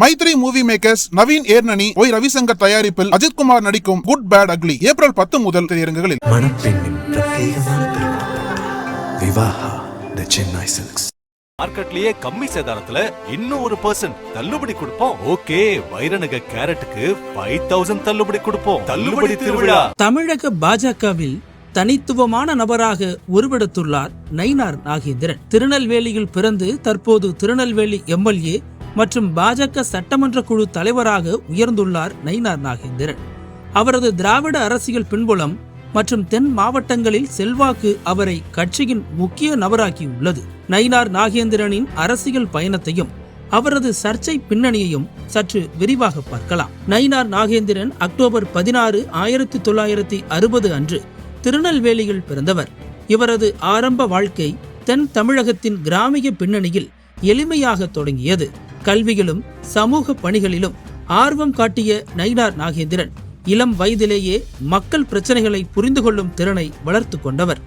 Mythri movie makers Naveen Yerneni Y Ravishankar தயாரிப்பில் அஜித்குமார் நடிக்கும் good bad ugly April பத்து முதல் திரையரங்குகளில். மணப்பெண்ணின் பிரத்யேகமான திருமணம். விவாஹா த சென்னை சில்க்ஸ் மார்க்கெட்லயே கம்மி சேதாரத்துல இன்னும் ஒரு பர்சன்ட் தள்ளுபடி கொடுப்போம். ஓகே வைரநக கேரட்டுக்கு ஃபைவ் தௌசண்ட் தள்ளுபடி கொடுப்போம். தள்ளுபடி திருவிழா. தமிழக பாஜகவில் தனித்துவமான நபராக உருவெடுத்துள்ளார் நயினார் நாகேந்திரன். திருநெல்வேலியில் பிறந்து தற்போது திருநெல்வேலி எம்எல்ஏ மற்றும் பாஜக சட்டமன்ற குழு தலைவராக உயர்ந்துள்ளார் நயினார் நாகேந்திரன். அவரது திராவிட அரசியல் பின்புலம் மற்றும் தென் மாவட்டங்களில் செல்வாக்கு அவரை கட்சியின் முக்கிய நபராக்கியுள்ளது. நயினார் நாகேந்திரனின் அரசியல் பயணத்தையும் அவரது சர்ச்சை பின்னணியையும் சற்று விரிவாக பார்க்கலாம். நயினார் நாகேந்திரன் அக்டோபர் பதினாறு ஆயிரத்தி தொள்ளாயிரத்தி அறுபது அன்று திருநெல்வேலியில் பிறந்தவர். இவரது ஆரம்ப வாழ்க்கை தென் தமிழகத்தின் கிராமிய பின்னணியில் எளிமையாக தொடங்கியது. கல்வியிலும் சமூக பணிகளிலும் ஆர்வம் காட்டிய நயினார் நாகேந்திரன் இளம் வயதிலேயே மக்கள் பிரச்சனைகளை புரிந்து கொள்ளும் திறனை வளர்த்து கொண்டவர்.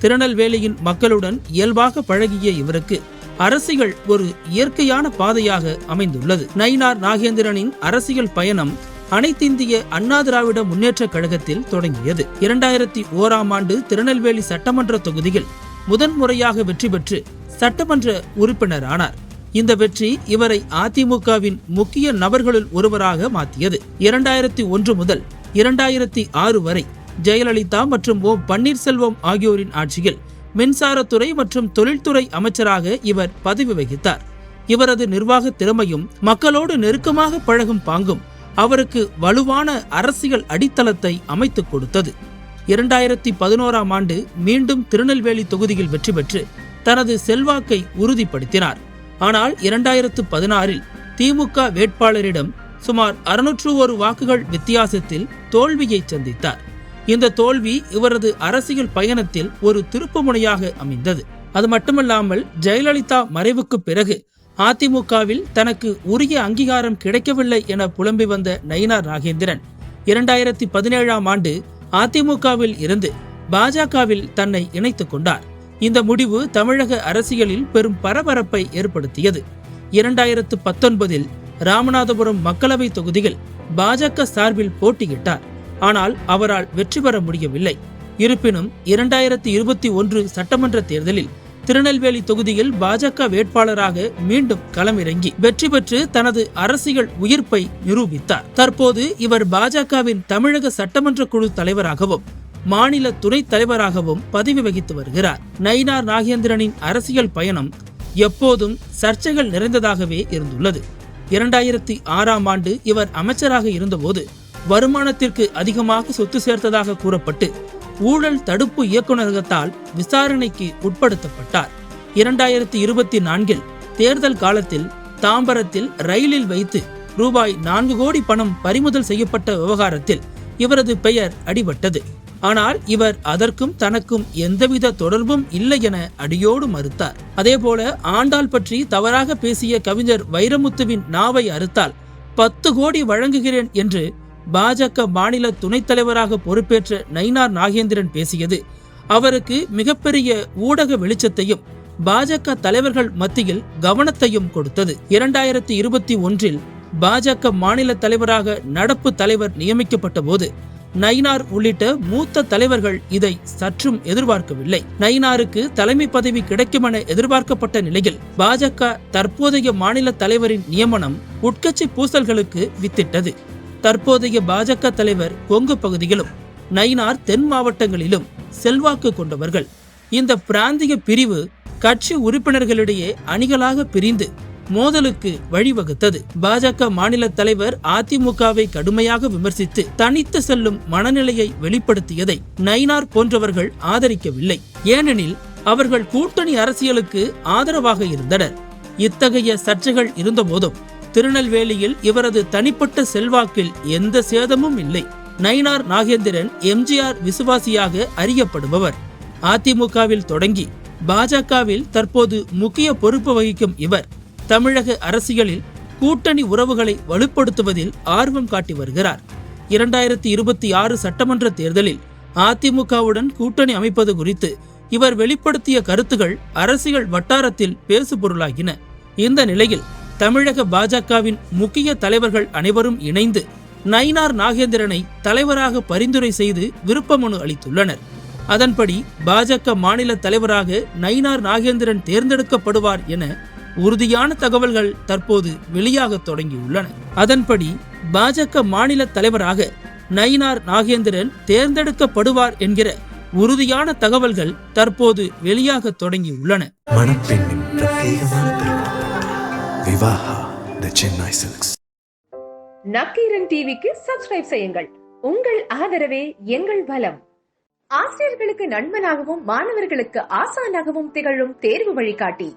திருநெல்வேலியின் மக்களுடன் இயல்பாக பழகிய இவருக்கு அரசியல் ஒரு இயற்கையான பாதையாக அமைந்துள்ளது. நயினார் நாகேந்திரனின் அரசியல் பயணம் அனைத்திந்திய அண்ணா திராவிட முன்னேற்ற கழகத்தில் தொடங்கியது. இரண்டாயிரத்தி ஓராம் ஆண்டு திருநெல்வேலி சட்டமன்ற தொகுதியில் முதன்முறையாக வெற்றி பெற்று சட்டமன்ற உறுப்பினர் ஆனார் இந்த வெற்றி இவரை அதிமுகவின் முக்கிய நபர்களுள் ஒருவராக மாற்றியது. இரண்டாயிரத்தி ஒன்று முதல் இரண்டாயிரத்தி ஆறு வரை ஜெயலலிதா மற்றும் ஓ பன்னீர்செல்வம் ஆகியோரின் ஆட்சியில் மின்சாரத்துறை மற்றும் தொழில்துறை அமைச்சராக இவர் பதவி வகித்தார். இவரது நிர்வாக திறமையும் மக்களோடு நெருக்கமாக பழகும் பாங்கும் அவருக்கு வலுவான அரசியல் அடித்தளத்தை அமைத்துக் கொடுத்தது. இரண்டாயிரத்தி பதினோராம் ஆண்டு மீண்டும் திருநெல்வேலி தொகுதியில் வெற்றி பெற்று தனது செல்வாக்கை உறுதிப்படுத்தினார். ஆனால் இரண்டாயிரத்து பதினாறில் திமுக வேட்பாளரிடம் சுமார் அறுநூற்று ஒரு வாக்குகள் வித்தியாசத்தில் தோல்வியை சந்தித்தார். இந்த தோல்வி இவரது அரசியல் பயணத்தில் ஒரு திருப்புமுனையாக அமைந்தது. அது மட்டுமல்லாமல் ஜெயலலிதா மறைவுக்கு பிறகு அதிமுகவில் தனக்கு உரிய அங்கீகாரம் கிடைக்கவில்லை என புலம்பி வந்த நயினார் நாகேந்திரன் இரண்டாயிரத்தி பதினேழாம் ஆண்டு அதிமுகவில் இருந்து பாஜகவில் தன்னை இணைத்துக் கொண்டார். இந்த முடிவு தமிழக அரசியலில் பெரும் பரபரப்பை ஏற்படுத்தியது. இரண்டாயிரத்து பத்தொன்பதில் ராமநாதபுரம் மக்களவை தொகுதியில் பாஜக சார்பில் போட்டியிட்டார். ஆனால் அவரால் வெற்றி பெற முடியவில்லை. இருப்பினும் இரண்டாயிரத்தி இருபத்தி ஒன்று சட்டமன்ற தேர்தலில் திருநெல்வேலி தொகுதியில் பாஜக வேட்பாளராக மீண்டும் களமிறங்கி வெற்றி பெற்று தனது அரசியல் உயிர்ப்பை நிரூபித்தார். தற்போது இவர் பாஜகவின் தமிழக சட்டமன்ற குழு தலைவராகவும் மாநில துணைத் தலைவராகவும் பதவி வகித்து வருகிறார். நயினார் நாகேந்திரனின் அரசியல் பயணம் எப்போதும் சர்ச்சைகள் நிறைந்ததாகவே இருந்துள்ளது. இரண்டாயிரத்தி ஆறாம் ஆண்டு இவர் அமைச்சராக இருந்தபோது வருமானத்திற்கு அதிகமாக சொத்து சேர்த்ததாக கூறப்பட்டு ஊழல் தடுப்பு இயக்குநரகத்தால் விசாரணைக்கு உட்படுத்தப்பட்டார். இரண்டாயிரத்தி இருபத்தி நான்கில் தேர்தல் காலத்தில் தாம்பரத்தில் ரயிலில் வைத்து ரூபாய் நான்கு கோடி பணம் பறிமுதல் செய்யப்பட்ட விவகாரத்தில் இவரது பெயர் அடிபட்டது. ஆனால் இவர் அதற்கும் தனக்கும் எந்தவித தொடர்பும் இல்லை என அடியோடு மறுத்தார். அதேபோல ஆண்டாள் பற்றி தவறாக பேசிய கவிஞர் வைரமுத்துவின் நாவை அறுத்தால் பத்து கோடி வழங்குகிறேன் என்று பாஜக மாநில துணைத் தலைவராக பொறுப்பேற்ற நயினார் நாகேந்திரன் பேசியது. அவருக்கு மிகப்பெரிய ஊடக வெளிச்சத்தையும் பாஜக தலைவர்கள் மத்தியில் கவனத்தையும் கொடுத்தது. இரண்டாயிரத்தி இருபத்தி ஒன்றில் பாஜக மாநில தலைவராக நடப்பு தலைவர் நியமிக்கப்பட்ட போது நயினார் உள்ளிட்ட மூத்த தலைவர்கள் இதை சற்றும் எதிர்பார்க்கவில்லை. நயினாருக்கு தலைமை பதவி கிடைக்கும் என எதிர்பார்க்கப்பட்ட நிலையில் பாஜக தற்போதைய மாநில தலைவரின் நியமனம் உட்கட்சி பூசல்களுக்கு வித்திட்டது. தற்போதைய பாஜக தலைவர் கொங்கு பகுதியிலும் நயினார் தென் மாவட்டங்களிலும் செல்வாக்கு கொண்டவர்கள். இந்த பிராந்திய பிரிவு கட்சி உறுப்பினர்களிடையே அணிகளாக பிரிந்து மோதலுக்கு வழிவகுத்தது. பாஜக மாநில தலைவர் அதிமுகவை கடுமையாக விமர்சித்து தனித்து செல்லும் மனநிலையை வெளிப்படுத்தியதை நயினார் போன்றவர்கள் ஆதரிக்கவில்லை. ஏனெனில் அவர்கள் கூட்டணி அரசியலுக்கு ஆதரவாக இருந்தனர். இத்தகைய சர்ச்சைகள் இருந்தபோதும் திருநெல்வேலியில் இவரது தனிப்பட்ட செல்வாக்கில் எந்த சேதமும் இல்லை. நயினார் நாகேந்திரன் எம்ஜிஆர் விசுவாசியாக அறியப்படுபவர். அதிமுகவில் தொடங்கி பாஜகவில் தற்போது முக்கிய பொறுப்பு வகிக்கும் இவர். தமிழக அரசியலில் கூட்டணி உறவுகளை வலுப்படுத்துவதில் ஆர்வம் காட்டி வருகிறார். இரண்டாயிரத்தி இருபத்தி ஆறு சட்டமன்ற தேர்தலில் அதிமுகவுடன் கூட்டணி அமைப்பது குறித்து இவர் வெளிப்படுத்திய கருத்துகள் அரசியல் வட்டாரத்தில் பேசுபொருளாகின. இந்த நிலையில் தமிழக பாஜகவின் முக்கிய தலைவர்கள் அனைவரும் இணைந்து நயினார் நாகேந்திரனை தலைவராக பரிந்துரை செய்து விருப்ப மனு அளித்துள்ளனர். அதன்படி பாஜக மாநில தலைவராக நயினார் நாகேந்திரன் தேர்ந்தெடுக்கப்படுவார் என உறுதியான தகவல்கள் தற்போது வெளியாக தொடங்கியுள்ளன. அதன்படி பாஜக மாநில தலைவராக நயினார் நாகேந்திரன் தேர்ந்தெடுக்கப்படுவார் என்கிற உறுதியான தகவல்கள் தற்போது வெளியாக தொடங்கியுள்ளன. நக்கீரன் டிவிக்கு சப்ஸ்கிரைப் செய்யுங்கள். உங்கள் ஆதரவே எங்கள் பலம் ஆசிரியர்களுக்கு நண்பனாகவும் மாணவர்களுக்கு ஆசானாகவும் திகழும் தேர்வு வழிகாட்டி.